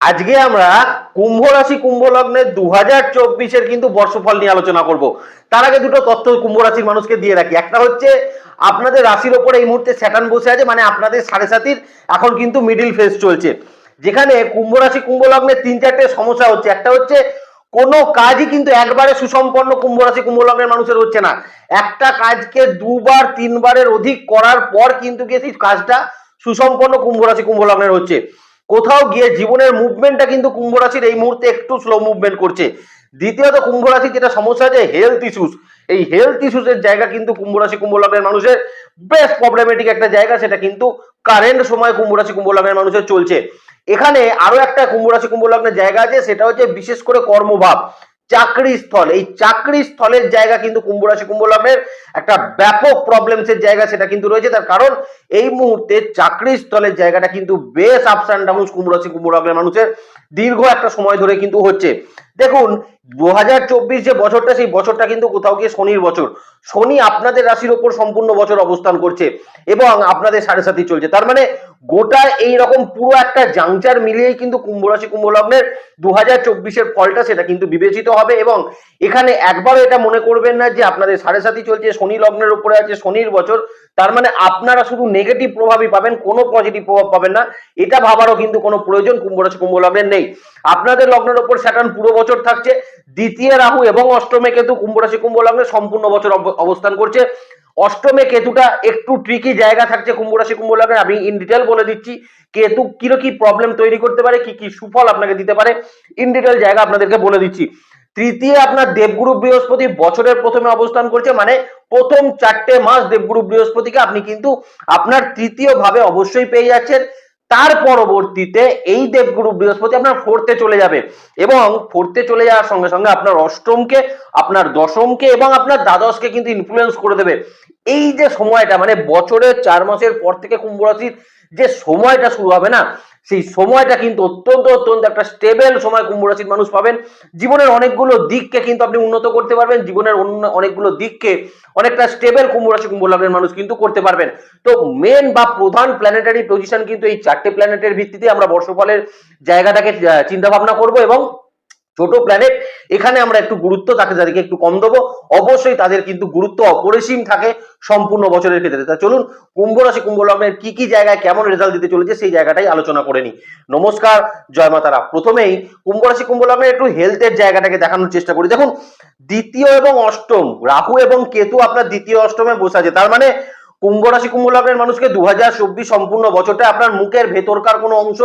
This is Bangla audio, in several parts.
আজকে আমরা কুম্ভ রাশি, কুম্ভ লগ্নের দু হাজার চব্বিশের কিন্তু বর্ষফল নিয়ে আলোচনা করব। তার আগে দুটো তথ্য কুম্ভ রাশির মানুষকে দিয়ে রাখি। একটা হচ্ছে, আপনাদের রাশির ওপরে এই মুহূর্তে স্যাটার্ন বসে আছে মানে আপনাদের সাড়ে সাতির এখন কিন্তু মিডিল ফেজ চলছে। যেখানে কুম্ভ রাশি, কুম্ভ লগ্নের তিন চারটে সমস্যা হচ্ছে। একটা হচ্ছে, কোনো কাজই কিন্তু একবারে সুসম্পন্ন কুম্ভ রাশি, কুম্ভ লগ্নের মানুষের হচ্ছে না। একটা কাজকে দুবার, তিনবারের অধিক করার পর কিন্তু গিয়ে সেই কাজটা সুসম্পন্ন কুম্ভ রাশি, কুম্ভ লগ্নের হচ্ছে। কোথাও গিয়ে জীবনের মুভমেন্টটা কিন্তু কুম্ভ রাশির এই মুহূর্তে একটু স্লো মুভমেন্ট করছে। দ্বিতীয়ত কুম্ভ রাশির যেটা সমস্যা আছে হেলথ ইস্যুস এই হেলথ ইস্যুসের জায়গা কিন্তু কুম্ভ রাশি, কুম্ভ লগ্নের মানুষের বেশ প্রবলেমেটিক একটা জায়গা, সেটা কিন্তু কারেন্ট সময় কুম্ভ রাশি, কুম্ভ লগ্নের মানুষের চলছে। এখানে আরও একটা কুম্ভ রাশি, কুম্ভ লগ্নের জায়গা আছে, সেটা হচ্ছে বিশেষ করে কর্মভাব। চাকরি স্থল। এই চাকরি স্থলের জায়গা কিন্তু কুম্ভ রাশি, কুম্ভ লগ্নের একটা ব্যাপক প্রবলেমস এর জায়গা সেটা কিন্তু রয়েছে। তার কারণ এই মুহূর্তে চাকরি স্থলের জায়গাটা কিন্তু বেশ আপস অ্যান্ড ডাউন কুম্ভ রাশি, কুম্ভ লগ্নের মানুষের দীর্ঘ একটা সময় ধরে কিন্তু হচ্ছে। দেখুন দু হাজার চব্বিশ যে বছরটা, সেই বছরটা কিন্তু কোথাও গিয়ে শনির বছর। শনি আপনাদের রাশির ওপর সম্পূর্ণ বছর অবস্থান করছে এবং আপনাদের সাড়ে সাথী চলছে। তার মানে গোটা এই রকম পুরো একটা জাংচার মিলিয়েই কিন্তু কুম্ভ রাশি, কুম্ভ লগ্নের দু হাজার ফলটা সেটা কিন্তু বিবেচিত হবে এবং এখানে একবারও এটা মনে করবেন না যে আপনাদের সাড়ে সাথী চলছে, শনি লগ্নের উপরে আছে, শনির বছর তার মানে আপনারা শুধু নেগেটিভ প্রভাবই পাবেন, কোনো পজিটিভ প্রভাব পাবেন না। এটা ভাবারও কিন্তু কোনো প্রয়োজন, কুম্ভ রাশি, কুম্ভ লগ্নের নেই। আপনাদের লগ্নের উপর স্যাটার্ন পুরো বছর থাকছে, দ্বিতীয় রাহু এবং অষ্টমে কেতু কুম্ভ রাশি, কুম্ভ লগ্নে সম্পূর্ণ বছর অব- অবস্থান করছে। অষ্টমে কেতুটা একটু ট্রিকি জায়গা থাকছে কুম্ভ রাশি, কুম্ভ লগ্নে, আমি ইন ডিটেল বলে দিচ্ছি। কেতু কিরো কি প্রবলেম তৈরি করতে পারে, কি কি সুফল আপনাকে দিতে পারে ইন ডিটেল জায়গা আপনাদেরকে বলে দিচ্ছি। তৃতীয় আপনার দেবগুরু বৃহস্পতি বছরের প্রথমে অবস্থান করছে মানে প্রথম চারটে মাস দেবগুরু বৃহস্পতিকে আপনি কিন্তু আপনার তৃতীয় ভাবে অবশ্যই পেয়ে যাচ্ছেন। তার পরবর্তীতে এই দেবগুরু বৃহস্পতি আপনার ফোর্থে চলে যাবে এবং ফোর্থে চলে যাওয়ার সঙ্গে সঙ্গে আপনার অষ্টমকে, আপনার দশমকে এবং আপনার দ্বাদশকে কিন্তু ইনফ্লুয়েন্স করে দেবে। এই যে সময়টা মানে বছরের চার মাসের পর থেকে কুম্ভ রাশির যে সময়টা শুরু হবে না, সেই সময়টা কিন্তু অত্যন্ত অত্যন্ত একটা স্টেবল সময় কুম্ভ রাশির মানুষ পাবেন। জীবনের অনেকগুলো দিককে কিন্তু আপনি উন্নত করতে পারবেন, জীবনের অন্য অনেকগুলো দিককে অনেকটা স্টেবল কুম্ভ রাশি, কুম্ভ লগ্নের মানুষ কিন্তু করতে পারবেন। তো মেন বা প্রধান প্ল্যানেটারি পজিশন কিন্তু এই চারটে প্ল্যানেটের ভিত্তিতে আমরা বর্ষফলের জায়গাটাকে চিন্তা ভাবনা করব এবং ছোট প্ল্যানেট এখানে আমরা একটু গুরুত্ব তাকে যাদেরকে একটু কম দেবো, অবশ্যই তাদের কিন্তু গুরুত্ব অপরিসীম থাকে সম্পূর্ণ বছরের ক্ষেত্রে। তা চলুন, কুম্ভ রাশি, কুম্ভ লগ্নের কি কি জায়গায় কেমন রেজাল্ট দিতে চলেছে সেই জায়গাটাই আলোচনা করে নি নমস্কার, জয় মাতারা। প্রথমেই কুম্ভ রাশি, কুম্ভ লগ্নের একটু হেলথের জায়গাটাকে দেখানোর চেষ্টা করি। দেখুন, দ্বিতীয় এবং অষ্টম, রাহু এবং কেতু আপনার দ্বিতীয় অষ্টমে বসে আছে। তার মানে কুম্ভ রাশি, কুম্ভ লগ্নের মানুষকে দু হাজার চব্বিশ সম্পূর্ণ বছরটা আপনার মুখের ভেতরকার কোনো অংশ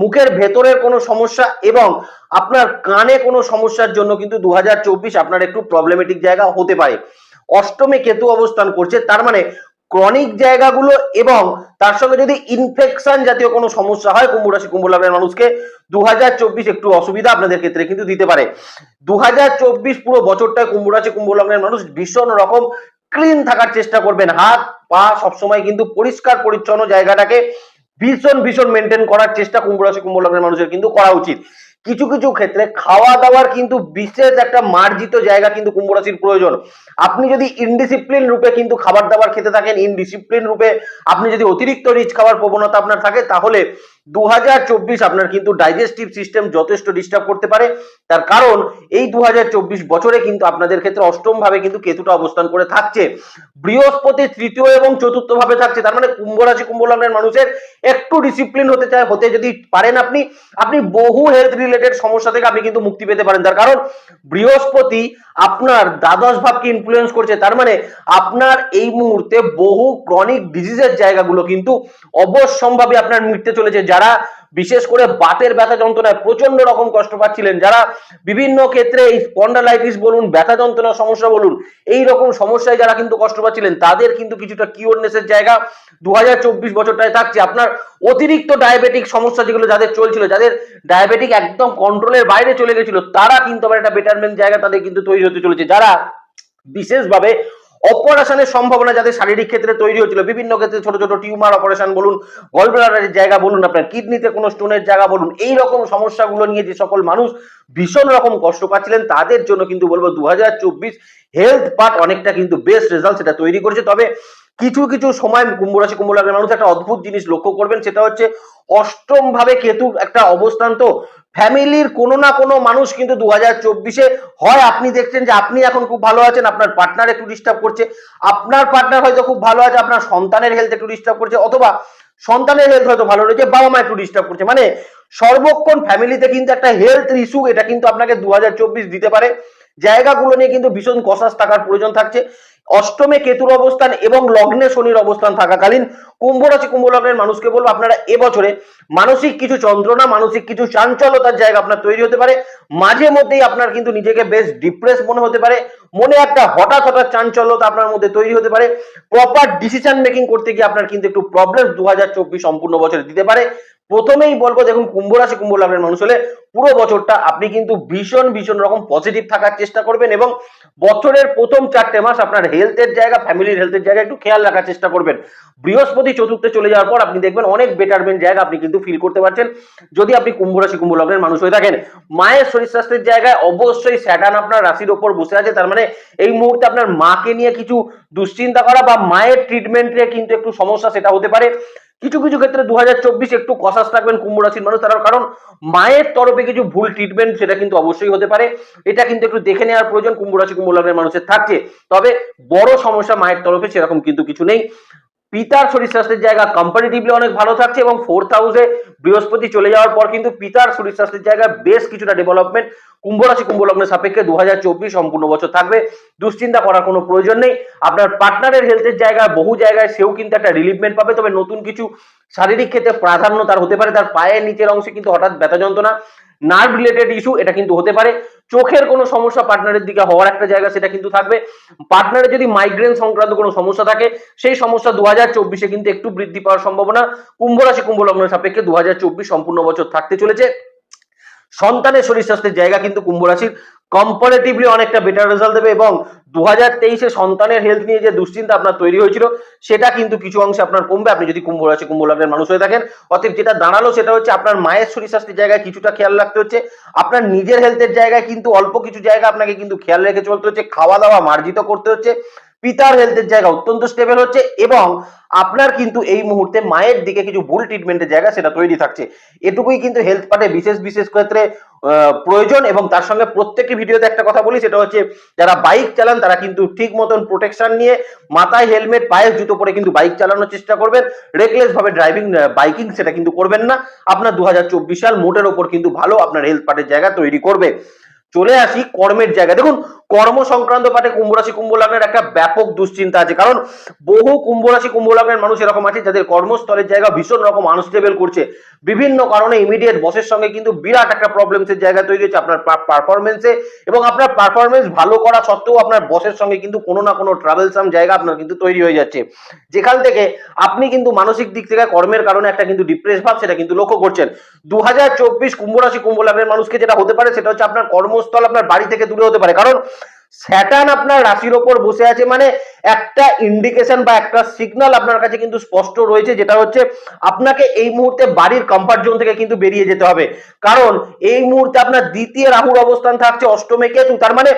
মুখের ভেতরের কোনো সমস্যা এবং আপনার কানে কোনো সমস্যার জন্য কিন্তু দু হাজার চব্বিশ আপনার একটু প্রবলেমেটিক জায়গা হতে পারে। অষ্টমে কেতু অবস্থান করছে, তার মানে ক্রনিক জায়গাগুলো এবং তার সঙ্গে যদি ইনফেকশন জাতীয় কোনো সমস্যা হয়, কুম্ভ রাশি, কুম্ভ লগ্নের মানুষকে দু হাজার চব্বিশ একটু অসুবিধা আপনাদের ক্ষেত্রে কিন্তু দিতে পারে। দু হাজার চব্বিশ পুরো বছরটায় কুম্ভ রাশি, কুম্ভ লগ্নের মানুষ ভীষণ রকম ক্লিন থাকার চেষ্টা করবেন। হাত, পা সবসময় কিন্তু পরিষ্কার, পরিচ্ছন্ন জায়গাটাকে ভীষণ ভীষণ মেনটেন করার চেষ্টা কুম্ভ রাশি, কুম্ভ লগ্নের মানুষের কিন্তু করা উচিত। কিছু কিছু ক্ষেত্রে খাওয়া দাওয়ার কিন্তু বিশেষ একটা মার্জিত জায়গা কিন্তু কুম্ভ রাশির প্রয়োজন। আপনি যদি ইনডিসিপ্লিন রূপে কিন্তু খাবার দাবার খেতে থাকেন ইনডিসিপ্লিন রূপে আপনি যদি অতিরিক্ত রিচ খাওয়ার প্রবণতা আপনার থাকে, তাহলে দু আপনার কিন্তু ডাইজেস্টিভ সিস্টেম যথেষ্ট ডিস্টার্ব করতে পারে। তার কারণ এই দু বছরে কিন্তু আপনাদের ক্ষেত্রে অষ্টম ভাবে কিন্তু কেতুটা অবস্থান করে থাকছে। বৃহস্পতি তৃতীয় এবং চতুর্থ ভাবে থাকছে। তার মানে কুম্ভ রাশি, কুম্ভ লগ্নের মানুষের একটু ডিসিপ্লিন হতে চায়, হতে যদি পারেন আপনি আপনি বহু হেলথ রিলেটেড সমস্যা থেকে আপনি কিন্তু মুক্তি পেতে পারেন। তার কারণ বৃহস্পতি আপনার দ্বাদশ ভাবকে ইনফ্লুয়েন্স করছে। তার মানে আপনার এই মুহূর্তে বহু ক্রনিক ডিজিজের জায়গাগুলো কিন্তু অবশ্যম্ভাবী আপনার মিটতে চলেছে। যারা বিশেষ করে বাতের ব্যথা যন্ত্রণায় প্রচণ্ড রকম কষ্ট পাচ্ছিলেন, যারা বিভিন্ন ক্ষেত্রে এই স্পন্ডালাইটিস বলুন, ব্যথা যন্ত্রণার সমস্যা বলুন, এই রকম সমস্যায় যারা কিন্তু কষ্ট পাচ্ছিলেন, তাদের কিন্তু কিছুটা কিওরনেসের জায়গা দু হাজার চব্বিশ বছরটায় থাকছে। আপনার অতিরিক্ত ডায়াবেটিক সমস্যা যেগুলো যাদের চলছিল, যাদের ডায়াবেটিক একদম কন্ট্রোলের বাইরে চলে গেছিল, তারা কিন্তু আবার একটা বেটারমেন্ট জায়গা তাদের কিন্তু তৈরি হতে চলেছে। যারা বিশেষভাবে অপারেশনের সম্ভাবনা যাদের শারীরিক ক্ষেত্রে তৈরি হয়েছিল। বিভিন্ন ক্ষেত্রে ছোট ছোট টিউমার অপারেশন বলুন, গলব্লাডারের জায়গা বলুন আপনার, কিডনিতে কোনো স্টোনের জায়গা বলুন এই রকম সমস্যাগুলো নিয়ে যে সকল মানুষ ভীষণ রকম কষ্ট পাচ্ছিলেন, তাদের জন্য কিন্তু বলব দু হাজার চব্বিশ হেলথ পার্ট অনেকটা কিন্তু বেস্ট রেজাল্ট সেটা তৈরি করেছে। তবে কিছু কিছু সময় কুম্ভ রাশি, কুম্ভ মানুষ একটা অদ্ভুত জিনিস লক্ষ্য করবেন, সেটা হচ্ছে অষ্টম ভাবে কেতুর একটা অবস্থান তো ফ্যামিলির কোনো না কোনো মানুষ কিন্তু দু হাজার চব্বিশে হয়। আপনি দেখছেন যে আপনি এখন খুব ভালো আছেন, আপনার পার্টনার একটু ডিস্টার্ব করছে। আপনার পার্টনার হয়তো খুব ভালো আছে, আপনার সন্তানের হেলথ একটু ডিস্টার্ব করছে, অথবা সন্তানের হেলথ হয়তো ভালো রয়েছে, বাবা মা একটু ডিস্টার্ব করছে। মানে সর্বক্ষণ ফ্যামিলিতে কিন্তু একটা হেলথ ইস্যু এটা কিন্তু আপনাকে দু হাজার চব্বিশ দিতে পারে। জায়গাগুলো নিয়ে কিন্তু ভীষণ কষাস থাকার প্রয়োজন থাকছে। অষ্টমে কেতুর অবস্থান এবং লগ্নে শনির অবস্থান থাকাকালীন কুম্ভ রাশি কুম্ভ লগ্নের মানুষকে বলব, আপনারা এবছরে মানসিক কিছু যন্ত্রণা, মানসিক কিছু চাঞ্চলতার জায়গা আপনার তৈরি হতে পারে। মাঝে মধ্যেই আপনার কিন্তু নিজেকে বেশ ডিপ্রেস মনে হতে পারে। মনে একটা হঠাৎ হঠাৎ চাঞ্চল্যতা আপনার মধ্যে তৈরি হতে পারে। প্রপার ডিসিশন মেকিং করতে গিয়ে আপনার কিন্তু একটু প্রবলেম দু হাজার চব্বিশ সম্পূর্ণ বছরে দিতে পারে। প্রথমেই বলব, দেখুন, কুম্ভ রাশি, কুম্ভ লগ্নের মানুষ হলে পুরো বছরটা আপনি কিন্তু ভীষণ ভীষণ রকম পজিটিভ থাকার চেষ্টা করবেন এবং বছরের প্রথম চারটে মাস আপনার হেলথের জায়গা ফ্যামিলির হেলথের জায়গা একটু খেয়াল রাখার চেষ্টা করবেন। বৃহস্পতি চতুর্থে চলে যাওয়ার পর আপনি দেখবেন অনেক বেটারমেন্ট জায়গা আপনি কিন্তু ফিল করতে পারছেন। যদি আপনি কুম্ভ রাশি, কুম্ভ লগ্নের মানুষ হয়ে থাকেন, মায়ের শরীর স্বাস্থ্যের জায়গায় অবশ্যই স্যাটান আপনার রাশির ওপর বসে আছে। তার মানে এই মুহূর্তে আপনার মাকে নিয়ে কিছু দুশ্চিন্তা করা বা মায়ের ট্রিটমেন্টে কিন্তু একটু সমস্যা সেটা হতে পারে। কিছু কিছু ক্ষেত্রে দু হাজার চব্বিশ একটু কষাস থাকবেন কুম্ভ রাশির মানুষ, তার কারণ মায়ের তরফে কিছু ভুল ট্রিটমেন্ট সেটা কিন্তু অবশ্যই হতে পারে। এটা কিন্তু একটু দেখে নেওয়ার প্রয়োজন, কুম্ভ রাশি, কুম্ভ লগ্নের মানুষের থাকছে। তবে বড় সমস্যা মায়ের তরফে সেরকম কিন্তু কিছু নেই। পিতার শরীর স্বাস্থ্যের জায়গা কম্পারেটিভলি অনেক ভালো থাকছে এবং ফোর্থ হাউসে বৃহস্পতি চলে যাওয়ার পর কিন্তু পিতার শরীর স্বাস্থ্যের জায়গা বেশ কিছুটা ডেভেলপমেন্ট কুম্ভ রাশি, কুম্ভ লগ্নের সাপেক্ষে দু হাজার চব্বিশ সম্পূর্ণ বছর থাকবে। দুশ্চিন্তা করার কোনো প্রয়োজন নেই। আপনার পার্টনারের হেলথের জায়গায় বহু জায়গায় সেও কিন্তু একটা রিলিফমেন্ট পাবে, তবে নতুন কিছু শারীরিক ক্ষেত্রে প্রাধান্য তার হতে পারে। তার পায়ের নিচের অংশে কিন্তু হঠাৎ ব্যথা যন্ত্রণা নার্ভ রিলেটেড ইস্যু এটা কিন্তু হতে পারে। চোখের কোনো সমস্যা পার্টনারের দিকে হওয়ার একটা জায়গা সেটা কিন্তু থাকবে। পার্টনারের যদি মাইগ্রেন সংক্রান্ত কোনো সমস্যা থাকে, সেই সমস্যা দু হাজার চব্বিশে কিন্তু একটু বৃদ্ধি পাওয়ার সম্ভাবনা। কুম্ভ রাশি, কুম্ভ লগ্নের সাপেক্ষে দু হাজার চব্বিশ সম্পূর্ণ বছর থাকতে চলেছে। সন্তানের শরীর স্বাস্থ্যের জায়গা কিন্তু কুম্ভ রাশির। কম্পারেটিভলি অনেকটা বেটার রেজাল্ট দেবে এবং দু হাজার তেইশে সন্তানের হেলথ নিয়ে যে দুশ্চিন্তা আপনার তৈরি হয়েছিল, সেটা কিন্তু কিছু অংশে আপনার কমবে। আপনি যদি কুম্ভ রাশি, কুম্ভ লগ্নের মানুষ হয়ে থাকেন অর্থাৎ যেটা দাঁড়াল সেটা হচ্ছে আপনার মায়ের শরীর স্বাস্থ্যের জায়গায় কিছুটা খেয়াল রাখতে হচ্ছে। আপনার নিজের হেলথের জায়গায় কিন্তু অল্প কিছু জায়গা আপনাকে কিন্তু খেয়াল রেখে চলতে হচ্ছে, খাওয়া দাওয়া মার্জিত করতে হচ্ছে। পিতার হেলথের জায়গা অত্যন্ত স্টেবল হচ্ছে এবং আপনার কিন্তু এই মুহূর্তে মায়ের দিকে কিছু ভুল ট্রিটমেন্টের জায়গা সেটা তৈরি থাকছে। এটুকুই কিন্তু হেলথ পার্টে বিশেষ বিশেষ ক্ষেত্রে প্রয়োজন এবং তার সঙ্গে প্রত্যেকটি ভিডিওতে একটা কথা বলি, সেটা হচ্ছে যারা বাইক চালান, তারা কিন্তু ঠিক মতন প্রোটেকশন নিয়ে মাথায় হেলমেট পায়ে জুতো পরে কিন্তু বাইক চালানোর চেষ্টা করবেন। রেকলেস ভাবে ড্রাইভিং বাইকিং সেটা কিন্তু করবেন না। আপনার দু হাজার চব্বিশ সাল মোটের ওপর কিন্তু ভালো আপনার হেলথ পার্টের জায়গা তৈরি করবে। চলে আসি কর্মের জায়গা দেখুন, কর্ম সংক্রান্ত পাঠে কুম্ভ রাশি, কুম্ভ লগ্নের একটা ব্যাপক দুশ্চিন্তা আছে। কারণ, বহু কুম্ভ রাশি, কুম্ভ লগ্নের মানুষ এরকম আছে, যাদের কর্মস্থলের জায়গা ভীষণ রকম আনস্টেবল করছে। বিভিন্ন কারণে ইমিডিয়েট বসের সঙ্গে কিন্তু বিরাট একটা প্রবলেমসের জায়গা তৈরি হচ্ছে আপনার পারফরমেন্সে এবং আপনার পারফরমেন্স ভালো করা সত্ত্বেও আপনার বসের সঙ্গে কিন্তু কোনো না কোনো ট্রাভেলসাম জায়গা আপনার কিন্তু তৈরি হয়ে যাচ্ছে। যেখান থেকে আপনি কিন্তু মানসিক দিক থেকে কর্মের কারণে একটা কিন্তু ডিপ্রেস ভাব সেটা কিন্তু লক্ষ্য করছেন। দু হাজার চব্বিশ কুম্ভ রাশি, কুম্ভ লগ্নের মানুষকে যেটা হতে পারে সেটা হচ্ছে আপনার কর্মস্থল আপনার বাড়ি থেকে দূরে হতে পারে। কারণ স্যাটার্ন আপনার রাশির ওপর বসে আছে মানে একটা ইন্ডিকেশন বা একটা সিগন্যাল আপনার কাছে কিন্তু স্পষ্ট রয়েছে, যেটা হচ্ছে আপনাকে এই মুহূর্তে বাড়ির কমফর্ট জোন থেকে কিন্তু বেরিয়ে যেতে হবে। কারণ এই মুহূর্তে আপনার দ্বিতীয় রাহুর অবস্থান থাকছে অষ্টমে কেতু, তার মানে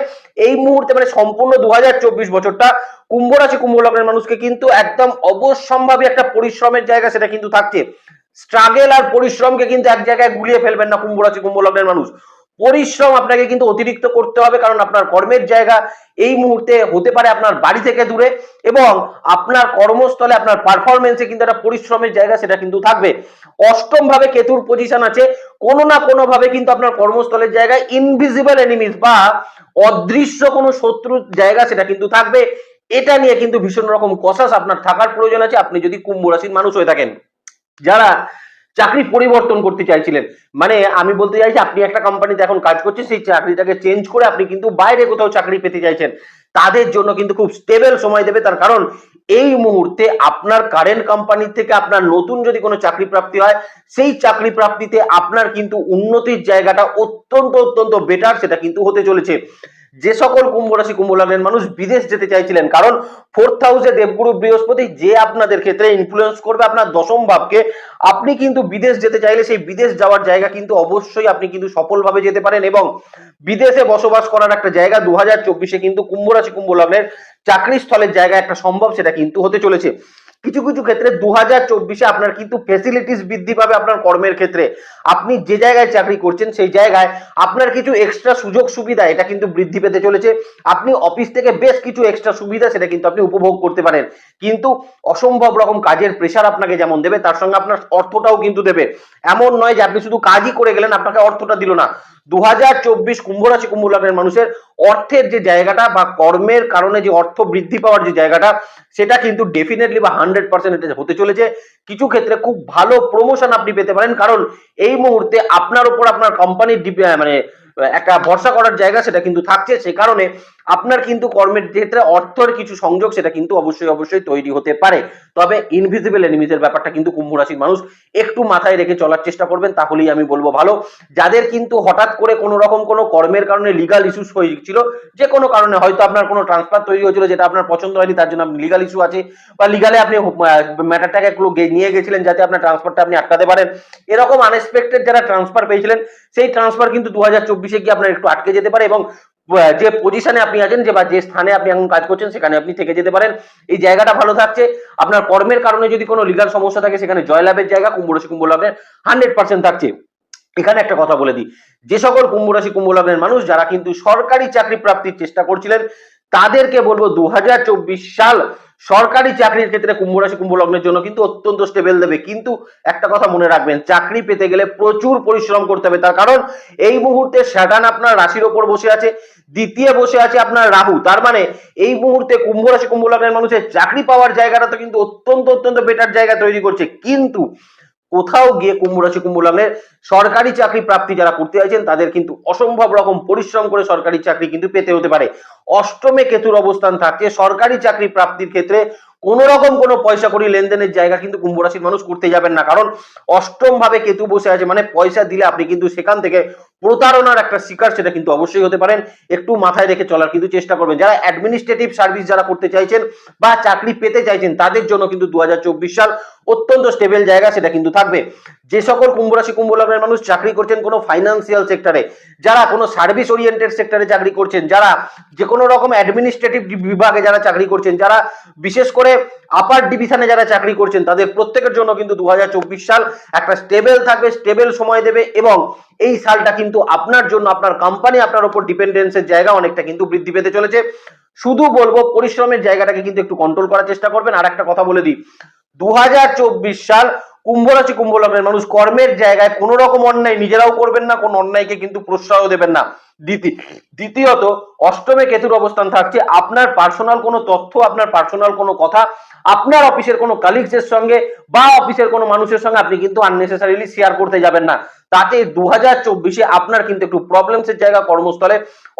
এই মুহূর্তে মানে সম্পূর্ণ দু হাজার চব্বিশ বছরটা কুম্ভ রাশি, কুম্ভ লগ্নের মানুষকে কিন্তু একদম অবশ্যম্ভাবী একটা পরিশ্রমের জায়গা সেটা কিন্তু থাকছে। স্ট্রাগেল আর পরিশ্রমকে কিন্তু এক জায়গায় গুলিয়ে ফেলবেন না কুম্ভ রাশি, কুম্ভ লগ্নের মানুষ। পরিশ্রম আপনাকে কিন্তু অতিরিক্ত করতে হবে, কারণ আপনার কর্মের জায়গা এই মুহূর্তে হতে পারে আপনার বাড়ি থেকে দূরে এবং আপনার কর্মস্থলে আপনার পারফরমেন্সে কিন্তু একটা পরিশ্রমের জায়গা সেটা কিন্তু থাকবে। অষ্টম ভাবে কেতুর পজিশন আছে, কোনো না কোনো ভাবে কিন্তু আপনার কর্মস্থলের জায়গায় ইনভিজিবল এনিমিস বা অদৃশ্য কোনো শত্রুর জায়গা সেটা কিন্তু থাকবে। এটা নিয়ে কিন্তু ভীষণ রকম কষাস আপনার থাকার প্রয়োজন আছে। আপনি যদি কুম্ভ রাশির মানুষ হয়ে থাকেন, যারা চাকরি পরিবর্তন করতে চাইছিলেন। মানে আমি বলতে চাইছি, আপনি একটা কোম্পানিতে এখন কাজ করছেন, সেই চাকরিটাকে চেঞ্জ করে আপনি কিন্তু বাইরে কোথাও চাকরি পেতে চাইছেন। তাদের জন্য কিন্তু খুব স্টেবল সময় দেবে, তার কারণ এই মুহূর্তে আপনার কারেন্ট কোম্পানি থেকে আপনার নতুন যদি কোনো চাকরি প্রাপ্তি হয়, সেই চাকরি প্রাপ্তিতে আপনার কিন্তু উন্নতির জায়গাটা অত্যন্ত অত্যন্ত বেটার সেটা কিন্তু হতে চলেছে। যে সকল কুম্ভ রাশি, কুম্ভ লগ্নের মানুষ বিদেশ যেতে চাইছিলেন, কারণ ফোর্থ হাউসে দেবগুরু বৃহস্পতি যে আপনাদের ক্ষেত্রে ইনফ্লুয়েন্স করবে আপনার দশম ভাবকে, আপনি কিন্তু বিদেশ যেতে চাইলে সেই বিদেশ যাওয়ার জায়গা কিন্তু অবশ্যই আপনি কিন্তু সফলভাবে যেতে পারেন এবং বিদেশে বসবাস করার একটা জায়গা দু হাজার চব্বিশে কিন্তু কুম্ভ রাশি, কুম্ভ লগ্নের স্থলের জায়গায় একটা সম্ভব সেটা কিন্তু হতে চলেছে। কিছু কিছু ক্ষেত্রে দু হাজার চব্বিশে আপনার কিন্তু ফেসিলিটিস বৃদ্ধি পাবে আপনার কর্মের ক্ষেত্রে। আপনি যে জায়গায় চাকরি করছেন সেই জায়গায় আপনার কিছু এক্সট্রা সুযোগ সুবিধা, এটা কিন্তু বৃদ্ধি পেতে চলেছে। আপনি অফিস থেকে বেশ কিছু এক্সট্রা সুবিধা সেটা কিন্তু আপনি উপভোগ করতে পারেন। কিন্তু অসম্ভব রকম কাজের প্রেশার আপনাকে যেমন দেবে, তার সঙ্গে আপনার অর্থটাও কিন্তু দেবে। এমন নয় যে আপনি শুধু কাজই করে গেলেন, আপনাকে অর্থটা দিল না। দু হাজার চব্বিশ কুম্ভ রাশি, কুম্ভ লগ্নের মানুষের অর্থের যে জায়গাটা বা কর্মের কারণে যে অর্থ বৃদ্ধি পাওয়ার যে জায়গাটা, সেটা কিন্তু ডেফিনেটলি বা হান্ড্রেড পার্সেন্ট হতে চলেছে। কিছু ক্ষেত্রে খুব ভালো প্রমোশন আপনি পেতে পারেন, কারণ এই মুহূর্তে আপনার উপর আপনার কোম্পানির মানে একটা ভরসা করার জায়গা সেটা কিন্তু থাকছে। সে কারণে আপনার কিন্তু কর্মের ক্ষেত্রে অর্থের কিছু সংযোগ সেটা কিন্তু অবশ্যই অবশ্যই তৈরি হতে পারে। তবে ইনভিজিবল এনিমিজের ব্যাপারটা কিন্তু কুম্ভ রাশির মানুষ একটু মাথায় রেখে চলার চেষ্টা করবেন, তাহলেই আমি বলব ভালো। যাদের কিন্তু হঠাৎ করে কোনো রকম কোনো কর্মের কারণে লিগাল ইস্যুস হয়েছিল, যে কোনো কারণে, হয়তো আপনার কোনো ট্রান্সফার তৈরি হয়েছিল যেটা আপনার পছন্দ হয়নি, তার জন্য লিগাল ইস্যু আছে, বা লিগালে আপনি ম্যাটারটাকে একটু নিয়ে গেছিলেন যাতে আপনার ট্রান্সফারটা আপনি আটকাতে পারেন। এরকম আনএক্সপেক্টেড যারা ট্রান্সফার পেয়েছিলেন, সেই ট্রান্সফার কিন্তু দু হাজার চব্বিশে গিয়ে আপনার একটু আটকে যেতে পারে এবং যে পজিশনে আপনি আছেন, যে বা যে স্থানে আপনি এখন কাজ করছেন, সেখানে আপনি থেকে যেতে পারেন। এই জায়গাটা ভালো থাকছে। আপনার কর্মের কারণে যদি কোনো লিগাল সমস্যা থাকে, সেখানে জয়লাভের জায়গা কুম্ভ রাশি কুম্ভ লগ্নের হান্ড্রেড পার্সেন্ট থাকছে। এখানে একটা কথা বলে দিই, যে সকল কুম্ভ রাশি কুম্ভ লগ্নের মানুষ, যারা কিন্তু সরকারি চাকরি প্রাপ্তির চেষ্টা করছিলেন, তাদেরকে বলব দু হাজার চব্বিশ সাল সরকারি চাকরির ক্ষেত্রে কুম্ভ রাশি কুম্ভ লগ্নের জন্য কিন্তু অত্যন্ত স্টেবেল দেবে। কিন্তু একটা কথা মনে রাখবেন, চাকরি পেতে গেলে প্রচুর পরিশ্রম করতে হবে। তার কারণ, এই মুহূর্তে স্যাটান আপনার রাশির ওপর বসে আছে। দ্বিতীয় বসে আছে আপনার রাহু। তার মানে এই মুহূর্তে কুম্ভ রাশি, কুম্ভ লগ্নের মানুষের চাকরি পাওয়ার জায়গাটা তো কিন্তু অত্যন্ত অত্যন্ত বেটার জায়গা তৈরি করছে। কিন্তু কোথাও গিয়ে কুম্ভ রাশি, কুম্ভ লগ্নের সরকারি চাকরি প্রাপ্তি যারা করতে চাইছেন, তাদের কিন্তু অসম্ভব রকম পরিশ্রম করে সরকারি চাকরি কিন্তু পেতে হতে পারে। অষ্টমে কেতুর অবস্থান থাকছে। সরকারি চাকরি প্রাপ্তির ক্ষেত্রে কোন রকম কোনো পয়সা করি লেনদেনের জায়গা কিন্তু কুম্ভ রাশির মানুষ করতে যাবেন না। কারণ অষ্টম ভাবে কেতু বসে আছে মানে পয়সা দিলে আপনি কিন্তু সেখান থেকে প্রতারণার একটা শিকার সেটা কিন্তু অবশ্যই হতে পারেন। একটু মাথায় রেখে চলার কিন্তু চেষ্টা করবেন। যারা অ্যাডমিনিস্ট্রেটিভ সার্ভিস যারা করতে চাইছেন বা চাকরি পেতে চাইছেন, তাদের জন্য কিন্তু দু হাজার চব্বিশ সাল অত্যন্ত স্টেবল জায়গা সেটা কিন্তু থাকবে। যে সকল কুম্ভ রাশি, কুম্ভ লগ্নের মানুষ চাকরি করছেন কোনো ফাইন্যান্সিয়াল সেক্টরে যারা কোনো সার্ভিস ওরিয়েন্টেড সেক্টরে চাকরি করছেন, যারা যে কোনো রকম অ্যাডমিনিস্ট্রেটিভ বিভাগে যারা চাকরি করছেন, যারা বিশেষ করে আপার ডিভিশনে যারা চাকরি করছেন, তাদের প্রত্যেকের জন্য কিন্তু দু হাজার চব্বিশ সাল একটা স্টেবল থাকবে স্টেবল সময় দেবে এবং এই সালটা কিন্তু আপনার জন্য, আপনার কোম্পানি আপনার উপর ডিপেন্ডেন্সের জায়গা অনেকটা কিন্তু বৃদ্ধি পেতে চলেছে। শুধু বলব, পরিশ্রমের জায়গাটাকে কিন্তু একটু কন্ট্রোল করার চেষ্টা করবেন। আর একটা কথা বলে দিই দু হাজার চব্বিশ সাল কুম্ভ রাশি কুম্ভ লগ্নের মানুষ কর্মের জায়গায় কোনো রকম অন্যায় নিজেরাও করবেন না, কোন অন্যায়কে কিন্তু প্রশ্রয় দেবেন না। দ্বিতীয়ত, অষ্টমে কেতুর অবস্থান থাকছে আপনার পার্সোনাল কোনো তথ্য, আপনার পার্সোনাল কোনো কথা, আপনার অফিসের কোনো কালিগসের সঙ্গে বা অফিসের কোনো মানুষের সঙ্গে আপনি কিন্তু আননেসেসারিলি শেয়ার করতে যাবেন না। তাতে দু হাজার চব্বিশে আপনার কিন্তু একটু প্রবলেমসের জায়গা কর্মস্থলে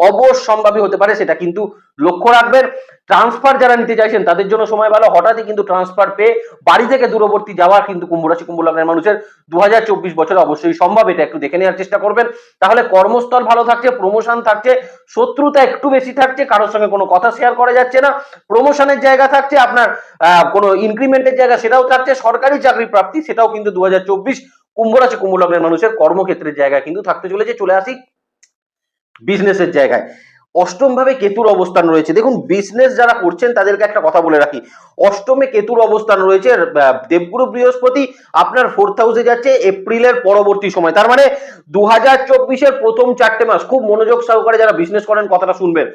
অবশ্যম্ভাবী হতে পারে, সেটা কিন্তু লক্ষ্য রাখবেন। ট্রান্সফার যারা নিতে চাইছেন, তাদের জন্য সময় ভালো। হঠাৎই কিন্তু ট্রান্সফার পেয়ে বাড়ি থেকে দূরবর্তী যাওয়া কিন্তু কুম্ভ রাশি, কুম্ভ লগ্নের মানুষের দু হাজার চব্বিশ বছরে অবশ্যই সম্ভব। এটা একটু দেখে নেওয়ার চেষ্টা করবেন। তাহলে কর্মস্থল ভালো থাকছে প্রমোশন থাকছে, শত্রুতা একটু বেশি থাকছে, কারোর সঙ্গে কোনো কথা শেয়ার করা যাচ্ছে না প্রমোশনের জায়গা থাকছে, আপনার কোনো ইনক্রিমেন্টের জায়গা সেটাও থাকছে, সরকারি চাকরি প্রাপ্তি সেটাও কিন্তু দু কুম্ভ রাশি কুম্ভ লগ্নের মানুষের কর্মক্ষেত্রের জায়গা কিন্তু থাকতে চলেছে, চলে আসি বিজনেসের জায়গায়। অষ্টম ভাবে কেতুর অবস্থান রয়েছে। দেখুন বিজনেস যারা করছেন, তাদেরকে একটা কথা বলে রাখি। অষ্টমে কেতুর অবস্থান রয়েছে দেবগুরু বৃহস্পতি আপনার ফোর্থ হাউসে যাচ্ছে, এপ্রিলের পরবর্তী সময়। তার মানে দু হাজার চব্বিশের প্রথম চারটে মাস, খুব মনোযোগ সহকারে যারা বিজনেস করেন, কথাটা শুনবেন।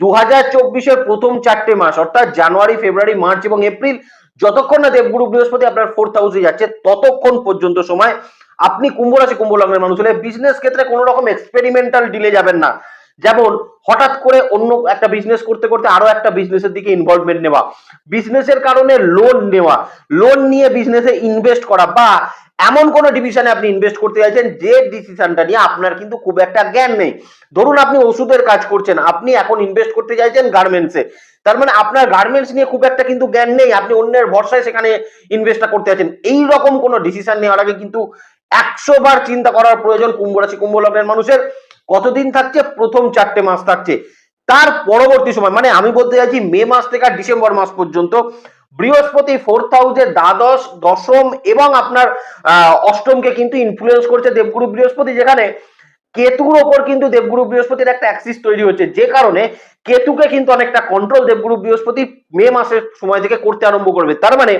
দু হাজার চব্বিশের প্রথম চারটে মাস, অর্থাৎ জানুয়ারি, ফেব্রুয়ারি, মার্চ এবং এপ্রিল, যতক্ষণ না দেবগুরু বৃহস্পতি আপনার ফোর্থ হাউসে যাচ্ছে, ততক্ষণ পর্যন্ত সময় আপনি কুম্ভ রাশি, কুম্ভ লগ্নের মানুষ হলে বিজনেস ক্ষেত্রে কোনো রকম এক্সপেরিমেন্টাল ডিলে যাবেন না। যেমন হঠাৎ করে অন্য একটা বিজনেস করতে করতে আরও একটা বিজনেসের দিকে ইনভলভমেন্ট নেওয়া। বিজনেসের কারণে লোন নেওয়া। লোন নিয়ে বিজনেসে ইনভেস্ট করা বা এমন কোন ডিভিশনে আপনি ইনভেস্ট করতে চাইছেন, যে ডিসিশনটা নিয়ে আপনার কিন্তু খুব একটা জ্ঞান নেই। ধরুন আপনি ওষুধের কাজ করছেন, আপনি এখন ইনভেস্ট করতে চাইছেন গার্মেন্টসে তার মানে আপনার গার্মেন্টস নিয়ে খুব একটা কিন্তু জ্ঞান নেই, আপনি অন্যের ভরসায় সেখানে ইনভেস্টটা করতে চাইছেন এই রকম কোনো ডিসিশন নেওয়ার আগে কিন্তু একশো বার চিন্তা করার প্রয়োজন কুম্ভ রাশি, কুম্ভ লগ্নের মানুষের। কতদিন থাকছে? প্রথম চারটে মাস থাকছে। তার পরবর্তী সময় মানে আমি বলতে চাইছি মে মাস থেকে আর ডিসেম্বর মাস পর্যন্ত, বৃহস্পতি ফোর্থ হাউসে দ্বাদশ, দশম এবং আপনার অষ্টমকে কিন্তু ইনফ্লুয়েন্স করছে দেবগুরু বৃহস্পতি, যেখানে কেতুর ওপর কিন্তু দেবগুরু বৃহস্পতির একটা অ্যাক্সিস তৈরি হচ্ছে। যে কারণে কেতুকে কিন্তু অনেকটা কন্ট্রোল দেবগুরু বৃহস্পতি মে মাসের সময় থেকে করতে আরম্ভ করবে। তার মানে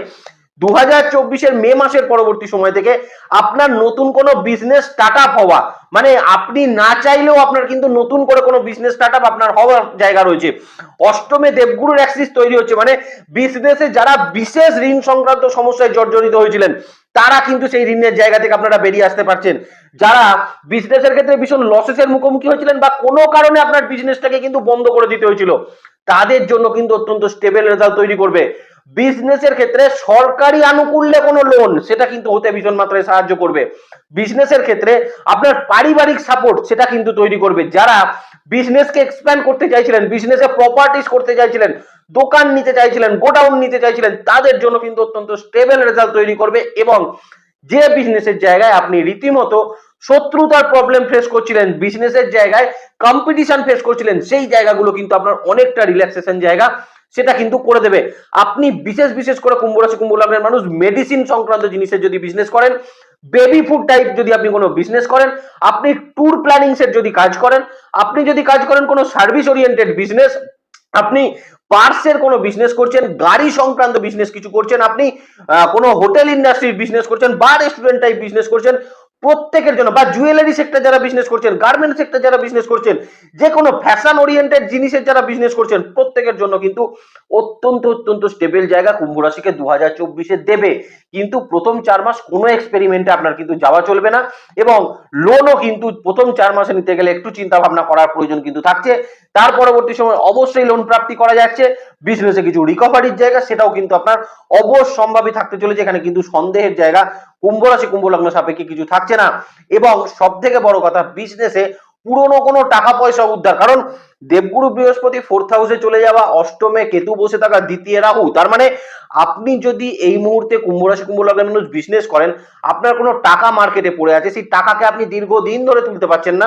দু হাজার চব্বিশের মে মাসের পরবর্তী সময় থেকে আপনার নতুন কোনো বিজনেস স্টার্ট আপ হওয়া মানে আপনি না চাইলেও আপনার কিন্তু নতুন করে কোনো বিজনেস স্টার্ট আপ আপনার হওয়ার জায়গা রয়েছে। অষ্টমে দেবগুরুর অ্যাক্সিস তৈরি হচ্ছে মানে বিজনেসে যারা বিশেষ ঋণ সংক্রান্ত সমস্যায় জর্জরিত হয়েছিলেন, তারা কিন্তু সেই ঋণের জায়গা থেকে আপনারা বেরিয়ে আসতে পারছেন। যারা বিজনেসের ক্ষেত্রে ভীষণ লসেসের মুখোমুখি হয়েছিলেন বা কোনো কারণে আপনার বিজনেসটাকে কিন্তু বন্ধ করে দিতে হয়েছিল, তাদের জন্য কিন্তু অত্যন্ত স্টেবল রেজাল্ট তৈরি করবে। বিজনেসের ক্ষেত্রে সরকারি আনুকূল্যে কোনো লোন সেটা কিন্তু হতে ভীষণ মাত্রায় সাহায্য করবে। বিজনেসের ক্ষেত্রে আপনার পারিবারিক সাপোর্ট সেটা কিন্তু তৈরি করবে। যারা বিজনেসকে এক্সপ্যান্ড করতে চাইছিলেন বিজনেসে প্রপার্টিস করতে চাইছিলেন, দোকান নিতে চাইছিলেন গোডাউন নিতে চাইছিলেন, তাদের জন্য কিন্তু অত্যন্ত স্টেবল রেজাল্ট তৈরি করবে এবং যে বিজনেসের জায়গায় আপনি রীতিমতো শত্রুতার প্রবলেম ফেস করছিলেন বিজনেসের জায়গায় কম্পিটিশন ফেস করছিলেন, সেই জায়গাগুলো কিন্তু আপনার অনেকটা রিল্যাক্সেশন জায়গা সেটা কিন্তু করে দেবে। আপনি বিশেষ বিশেষ করে কুম্ভ রাশি, কুম্ভ লগ্নের মানুষ মেডিসিন সংক্রান্ত জিনিসের যদি বিজনেস করেন বেবি ফুড টাইপ যদি আপনি কোনো বিজনেস করেন, আপনি ট্যুর প্ল্যানিংস এর যদি কাজ করেন, আপনি যদি কাজ করেন কোনো সার্ভিস ওরিয়েন্টেড বিজনেস আপনি পার্সের কোনো বিজনেস করছেন, গাড়ি সংক্রান্ত বিজনেস কিছু করছেন, আপনি কোনো হোটেল ইন্ডাস্ট্রির বিজনেস করছেন বা রেস্টুরেন্ট টাইপ বিজনেস করছেন প্রত্যেকের জন্য, বা জুয়েলারি সেক্টর যারা বিজনেস করছেন গার্মেন্ট সেক্টর যারা বিজনেস করছেন যে কোনো ফ্যাশন ওরিয়েন্টেড জিনিসের যারা বিজনেস করছেন, প্রত্যেকের জন্য কিন্তু অত্যন্ত অত্যন্ত স্টেবল জায়গা কুম্ভ রাশিকে দু হাজার চব্বিশে দেবে। কিন্তু প্রথম চার মাস কোনো এক্সপেরিমেন্টে আপনার কিন্তু যাওয়া চলবে না এবং লোনও কিন্তু প্রথম চার মাসে নিতে গেলে একটু চিন্তা ভাবনা করার প্রয়োজন কিন্তু থাকছে। তার পরবর্তী সময় অবশ্যই লোন প্রাপ্তি করা যাচ্ছে বিজনেসে কিছু রিকভারির জায়গা, সেটাও কিন্তু আপনার অবশ্যম্ভাবী থাকতে চলেছে, এখানে কিন্তু সন্দেহের জায়গা কুম্ভ রাশি কুম্ভ লগ্ন সাপেক্ষে কিছু থাকছে না। এবং সব থেকে বড় কথা বিজনেসে পুরনো কোনো টাকা পয়সা উদ্ধার। কারণ দেবগুরু বৃহস্পতি ফোর্থ হাউসে চলে যাওয়া, অষ্টমে কেতু বসে থাকা দ্বিতীয় রাহু, তার মানে আপনি যদি এই মুহূর্তে কুম্ভ রাশি, কুম্ভ লগ্নের মানুষ বিজনেস করেন, আপনার কোনো টাকা মার্কেটে পড়ে আছে, সেই টাকাকে আপনি দীর্ঘদিন ধরে তুলতে পারছেন না,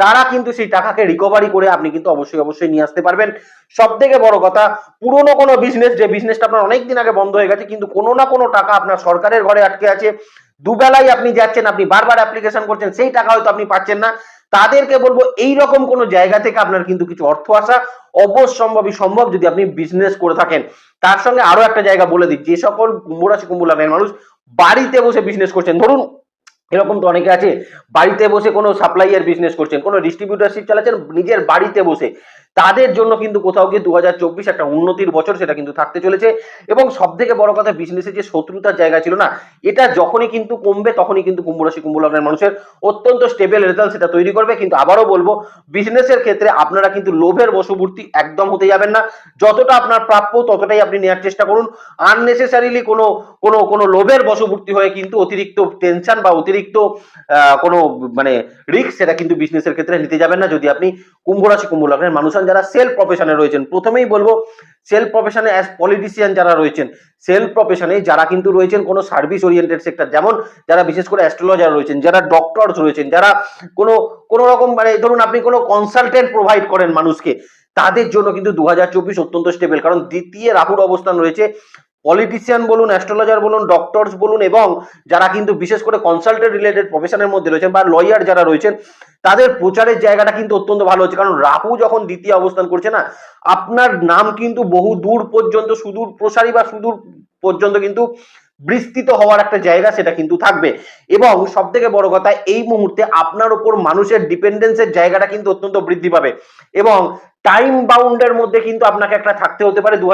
তারা কিন্তু সেই টাকাকে রিকভারি করে আপনি কিন্তু অবশ্যই অবশ্যই নিয়ে আসতে পারবেন। সব থেকে বড় কথা, পুরনো কোনো বিজনেস যে বিজনেসটা আপনার অনেকদিন আগে বন্ধ হয়ে গেছে, কিন্তু কোনো না কোনো টাকা আপনার সরকারের ঘরে আটকে আছে দুবেলায় আপনি যাচ্ছেন, আপনি বারবার অ্যাপ্লিকেশন করছেন, সেই টাকা হয়তো আপনি পাচ্ছেন না। তাদেরকে বলব এই রকম কোনো জায়গা থেকে আপনার কিন্তু কিছু অর্থ আসা অবশ্যম্ভাবী সম্ভব যদি আপনি বিজনেস করে থাকেন। তার সঙ্গে আরও একটা জায়গা বলে দিই যে সকল কুম্ভ রাশি কুম্ভ লগ্নের মানুষ বাড়িতে বসে বিজনেস করছেন। ধরুন, এরকম তো অনেকে আছে, বাড়িতে বসে কোনো সাপ্লাইয়ের বিজনেস করছেন, কোনো ডিস্ট্রিবিউটারশিপ চালাচ্ছেন, নিজের বাড়িতে বসে। তাদের জন্য কিন্তু কোথাও গিয়ে দু হাজার চব্বিশ একটা উন্নতির বছর সেটা কিন্তু থাকতে চলেছে। এবং সব থেকে বড় কথা বিজনেসে যে শত্রুতার জায়গা ছিল না, এটা যখনই কিন্তু কমবে তখনই কিন্তু কুম্ভ রাশি, কুম্ভ লগ্নের মানুষের অত্যন্ত স্টেবল রেজাল্ট সেটা তৈরি করবে। কিন্তু আবারও বলব বিজনেসের ক্ষেত্রে আপনারা কিন্তু লোভের বশবর্তী একদম হতে যাবেন না। যতটা আপনার প্রাপ্য ততটাই আপনি নেওয়ার চেষ্টা করুন। আননেসেসারিলি কোনো কোনো কোনো লোভের বশবর্তী হয়ে কিন্তু অতিরিক্ত টেনশন বা অতিরিক্ত কোনো মানে রিস্ক সেটা কিন্তু বিজনেসের ক্ষেত্রে নিতে যাবেন না। যদি আপনি কুম্ভ রাশি, কুম্ভ লগ্নের মানুষ যারা সেল প্রফেশনে রয়েছেন, প্রথমেই বলব সেল প্রফেশনে অ্যাজ পলিটিশিয়ান যারা রয়েছেন সেল প্রফেশনে যারা কিন্তু রয়েছেন কোনো সার্ভিস ওরিয়েন্টেড সেক্টর যেমন যারা বিশেষ করে অ্যাস্ট্রোলজার রয়েছেন, যারা ডক্টরস রয়েছেন, যারা কোনো কোনো রকম মানে ধরুন আপনি কোনো কনসালটেন্ট প্রোভাইড করেন মানুষকে, তাদের জন্য কিন্তু দু অত্যন্ত স্টেবল কারণ দ্বিতীয় রাহুর অবস্থান রয়েছে পলিটিশিয়ান বলুন অ্যাস্ট্রোলজার বলুন ডক্টরস বলুন, এবং যারা কিন্তু বিশেষ করে কনসালটেন্ট রিলেটেড প্রফেশনের মধ্যে রয়েছেন বা লয়ার যারা রয়েছেন, তাদের প্রচারের জায়গাটা কিন্তু অত্যন্ত ভালো হচ্ছে। কারণ রাহু যখন দ্বিতীয় অবস্থান করছে না, আপনার নাম কিন্তু বহু দূর পর্যন্ত সুদূর প্রসারী বা সুদূর পর্যন্ত কিন্তু বিস্তৃত হওয়ার একটা জায়গা সেটা কিন্তু থাকবে। এবং সব থেকে বড় কথা, এই মুহূর্তে আপনার উপর মানুষের ডিপেন্ডেন্সের জায়গাটা কিন্তু অত্যন্ত বৃদ্ধি পাবে। এবং টাইম বাউন্ডের মধ্যে কিন্তু আপনাকে একটা থাকতে হতে পারে দু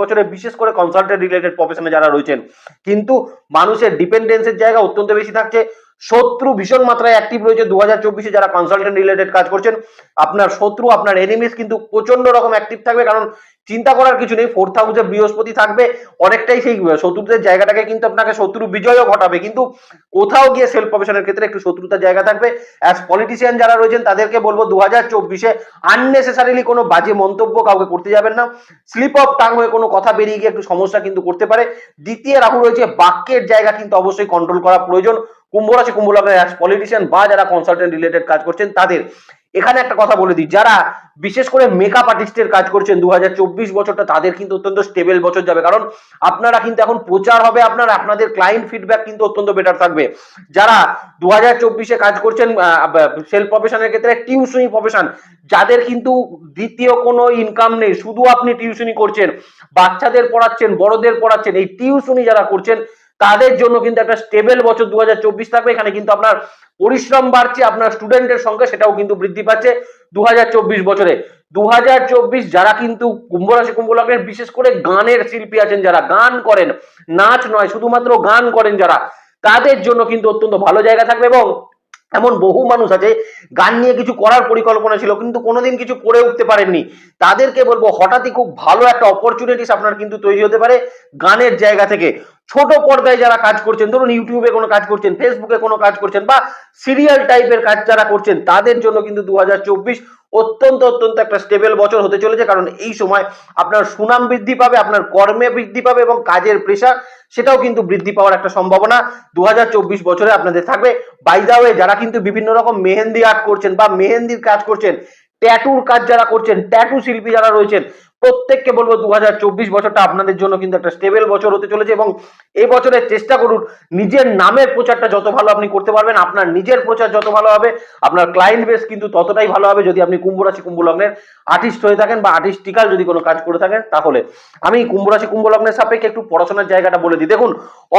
বছরে, বিশেষ করে কনসালটেন্ট রিলেটেড প্রফেশনে যারা রয়েছেন। কিন্তু মানুষের ডিপেন্ডেন্সের জায়গা অত্যন্ত বেশি থাকছে। শত্রু ভীষণ মাত্রায় অ্যাক্টিভ রয়েছে। দু হাজার চব্বিশে যারা কনসালটেন্ট রিলেটেড কাজ করছেন, আপনার শত্রু, আপনার এনিমিস কিন্তু প্রচণ্ড রকম অ্যাক্টিভ থাকবে। কারণ চিন্তা করার কিছু নেই। ফোর্থ হাউসে বৃহস্পতি থাকবে। অনেকটাই সেই শত্রুদের জায়গাটাকে কিন্তু আপনাকে শত্রু বিজয়ও ঘটাবে। কিন্তু কোথাও গিয়ে সেলফ প্রফেশনের ক্ষেত্রে একটু শত্রুতার জায়গা থাকবে। অ্যাজ পলিটিশিয়ান যারা রয়েছেন, তাদেরকে বলব দু হাজার চব্বিশে আননেসেসারিলি কোনো বাজে মন্তব্য কাউকে করতে যাবেন না। স্লিপ অফ টাং হয়ে কোনো কথা বেরিয়ে গিয়ে একটু সমস্যা কিন্তু করতে পারে। দ্বিতীয় রাহু রয়েছে, বাক্যের জায়গা কিন্তু অবশ্যই কন্ট্রোল করা প্রয়োজন। কুম্ভ রাশি কুম্ভ লগ্নের পলিটিশিয়ান বা যারা কনসালটেন্ট রিলেটেড কাজ করছেন তাদের। এখানে একটা কথা বলে দিই, যারা বিশেষ করে মেকআপ আর্টিস্টের কাজ করছেন দু বছরটা তাদের কিন্তু অত্যন্ত স্টেবল বছর যাবে। কারণ আপনারা কিন্তু এখন প্রচার হবে আপনার, আপনাদের ক্লায়েন্ট ফিডব্যাক কিন্তু অত্যন্ত বেটার থাকবে। যারা দু হাজার কাজ করছেন সেলফ প্রফেশনের ক্ষেত্রে টিউশনি প্রফেশন যাদের কিন্তু দ্বিতীয় কোনো ইনকাম নেই, শুধু আপনি টিউশনি করছেন, বাচ্চাদের পড়াচ্ছেন, বড়দের পড়াচ্ছেন, এই টিউশনি যারা করছেন তাদের জন্য কিন্তু একটা স্টেবল বছর দু থাকবে। এখানে কিন্তু আপনার পরিশ্রম বাড়ছে, আপনার স্টুডেন্টের সংখ্যা সেটাও কিন্তু বৃদ্ধি পাচ্ছে দু হাজার চব্বিশ বছরে। দু হাজার চব্বিশ যারা কিন্তু কুম্ভ রাশি, কুম্ভ লগ্নের, বিশেষ করে গানের শিল্পী আছেন যারা, গান করেন, নাচ নয়, শুধুমাত্র গান করেন যারা, তাদের জন্য কিন্তু অত্যন্ত ভালো জায়গা থাকবে এবং এমন বহু মানুষ আছে, গান নিয়ে কিছু করার পরিকল্পনা ছিল, কিন্তু কোনোদিন কিছু করে উঠতে পারেননি। তাদেরকে বলব, হঠাৎই খুব ভালো একটা অপরচুনিটিস আপনার কিন্তু তৈরি হতে পারে গানের জায়গা থেকে। ছোট পর্দায় যারা কাজ করছেন, ধরুন ইউটিউবে কোনো কাজ করছেন ফেসবুকে কোনো কাজ করছেন, বা সিরিয়াল টাইপের কাজ যারা করছেন, তাদের জন্য কিন্তু দু হাজার চব্বিশ অত্যন্ত অত্যন্ত একটা স্টেবল বছর হতে চলেছে, কারণ এই সময় আপনার সুনাম বৃদ্ধি পাবে, আপনার কর্মে বৃদ্ধি পাবে এবং কাজের প্রেশার সেটাও কিন্তু বৃদ্ধি পাওয়ার একটা সম্ভাবনা দু হাজার চব্বিশ বছরে আপনাদের থাকবে। বাইদাওয়ে যারা কিন্তু বিভিন্ন রকম মেহেন্দি আর্ট করছেন বা মেহেন্দির কাজ করছেন ট্যাটুর কাজ যারা করছেন ট্যাটু শিল্পী যারা রয়েছেন, প্রত্যেককে বলব দু হাজার চব্বিশ বছরটা আপনাদের জন্য কিন্তু একটা স্টেবল বছর হতে চলেছে এবং এই বছরের চেষ্টা করুন, নিজের নামের প্রচারটা যত ভালো আপনি করতে পারবেন, আপনার নিজের প্রচার যত ভালো হবে, আপনার ক্লায়েন্ট বেস কিন্তু ততটাই ভালো হবে যদি আপনি কুম্ভ রাশি কুম্ভ লগ্নের আর্টিস্ট হয়ে থাকেন বা আর্টিস্টিক্যাল যদি কোনো কাজ করে থাকেন, তাহলে। আমি কুম্ভ রাশি কুম্ভ লগ্নের সাপেক্ষে একটু পড়াশোনার জায়গাটা বলে দিই। দেখুন,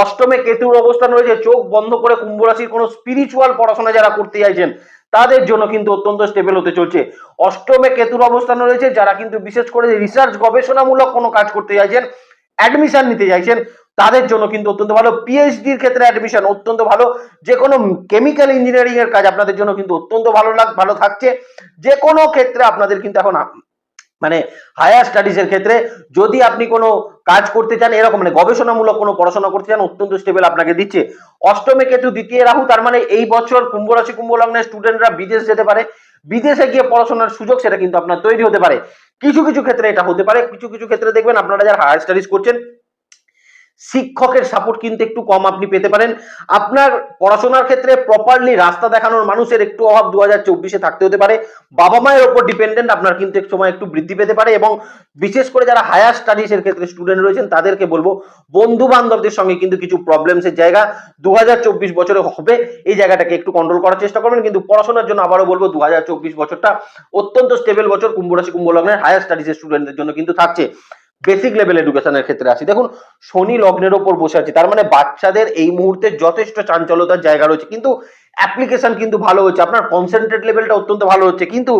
অষ্টমে কেতুর অবস্থান রয়েছে, চোখ বন্ধ করে কুম্ভ রাশির কোনো স্পিরিচুয়াল পড়াশোনা যারা করতে চাইছেন তাদের জন্য কিন্তু অত্যন্ত স্টেবল হতে চলছে। অষ্টমে কেতুর অবস্থান রয়েছে, যারা কিন্তু বিশেষ করে রিসার্চ গবেষণামূলক কোনো কাজ করতে চাইছেন অ্যাডমিশন নিতে চাইছেন, তাদের জন্য কিন্তু অত্যন্ত ভালো। পিএইচডির ক্ষেত্রে অ্যাডমিশন অত্যন্ত ভালো। যে কোনো কেমিক্যাল ইঞ্জিনিয়ারিং এর কাজ আপনাদের জন্য কিন্তু অত্যন্ত ভালো লাগ, ভালো থাকছে। যে কোনো ক্ষেত্রে আপনাদের কিন্তু এখন মানে হায়ার স্টাডিজ এর ক্ষেত্রে যদি আপনি কোনো কাজ করতে চান, এরকম মানে গবেষণামূলক কোনো পড়াশোনা করতে চান, অত্যন্ত স্টেবল আপনাকে দিচ্ছে। অষ্টমে কেতু দ্বিতীয় রাহু, তার মানে এই বছর কুম্ভ রাশি, কুম্ভ লগ্নের স্টুডেন্টরা বিদেশ যেতে পারে। বিদেশে গিয়ে পড়াশোনার সুযোগ সেটা কিন্তু আপনার তৈরি হতে পারে। কিছু কিছু ক্ষেত্রে এটা হতে পারে। কিছু কিছু ক্ষেত্রে দেখবেন আপনারা যারা হায়ার স্টাডিজ করছেন শিক্ষকের সাপোর্ট কিন্তু একটু কম আপনি পেতে পারেন। আপনার পড়াশোনার ক্ষেত্রে প্রপারলি রাস্তা দেখানোর মানুষের একটু অভাব দু হাজার চব্বিশে থাকতে হতে পারে। বাবা মায়ের ওপর ডিপেন্ডেন্ট আপনার কিন্তু এক সময় একটু বৃদ্ধি পেতে পারে এবং বিশেষ করে যারা হায়ার স্টাডিজ এর ক্ষেত্রে স্টুডেন্ট রয়েছেন, তাদেরকে বলব বন্ধু বান্ধবদের সঙ্গে কিন্তু কিছু প্রবলেমসের জায়গা দু হাজার চব্বিশ বছরে হবে। এই জায়গাটাকে একটু কন্ট্রোল করার চেষ্টা করবেন। কিন্তু পড়াশোনার জন্য আবারও বলব দু হাজার চব্বিশ বছরটা অত্যন্ত স্টেবল বছর। কুম্ভ রাশি, কুম্ভ লগ্নের হায়ার স্টাডিজের স্টুডেন্টদের জন্য কিন্তু থাকছে। বেসিক লেভেল এডুকেশনের ক্ষেত্রে আসি। দেখুন, শনি লগ্নের ওপর বসে আছে, তার মানে বাচ্চাদের এই মুহূর্তে যথেষ্ট চাঞ্চলতার জায়গা রয়েছে। কিন্তু অ্যাপ্লিকেশন কিন্তু ভালো হচ্ছে, আপনার কনসেন্ট্রেট লেভেলটা অত্যন্ত ভালো হচ্ছে। কিন্তু